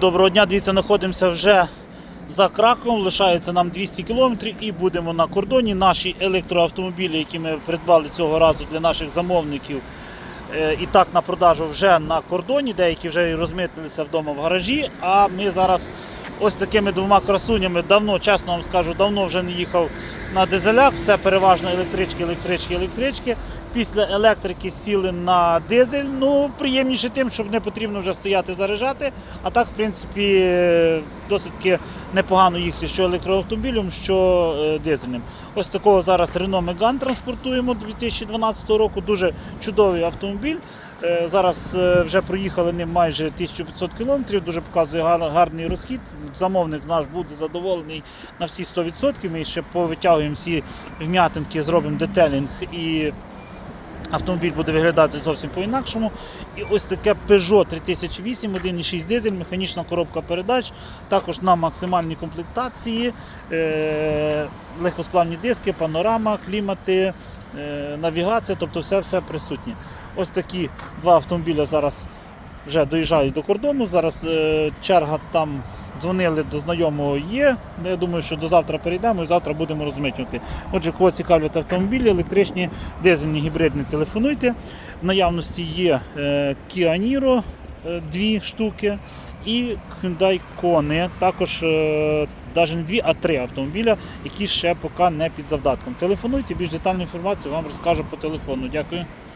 Доброго дня, дивіться, знаходимося вже за Краковом, лишається нам 200 кілометрів і будемо на кордоні. Наші електроавтомобілі, які ми придбали цього разу для наших замовників, е, і так на продажу вже на кордоні, деякі вже розмитнилися вдома в гаражі. А ми зараз ось такими двома красунями давно, чесно вам скажу, давно вже не їхав на дизелях. Все переважно електрички, електрички, електрички. Після електрики сіли на дизель. Ну, приємніше тим, щоб не потрібно вже стояти заряджати. А так, в принципі, досить непогано їхати що електроавтомобілем, що е, дизельним. Ось такого зараз Renault Megane транспортуємо 2012 року. Дуже чудовий автомобіль. Е, Зараз е, вже проїхали ним майже 1500 кілометрів, дуже показує гар- гарний розхід. Замовник наш буде задоволений на всі 100%. Ми ще повитягуємо всі вм'ятинки, зробимо детелінг і автомобіль буде виглядати зовсім по-інакшому. І ось таке Peugeot 3008, 1.6 дизель, механічна коробка передач, також на максимальній комплектації, е- легкосплавні диски, панорама, клімати, е- навігація, тобто все все присутнє. Ось такі два автомобіля зараз вже доїжджають до кордону. Зараз е- черга там. Дзвонили до знайомого є. Я думаю, що до завтра перейдемо і завтра будемо розмитнювати. Отже, кого цікавлять автомобілі, електричні, дизельні, гібридні, телефонуйте. В наявності є е, Kia Niro е, дві штуки і Hyundai Kona, також е, навіть не дві, а три автомобіля, які ще поки не під завдатком. Телефонуйте, більш детальну інформацію вам розкажу по телефону. Дякую.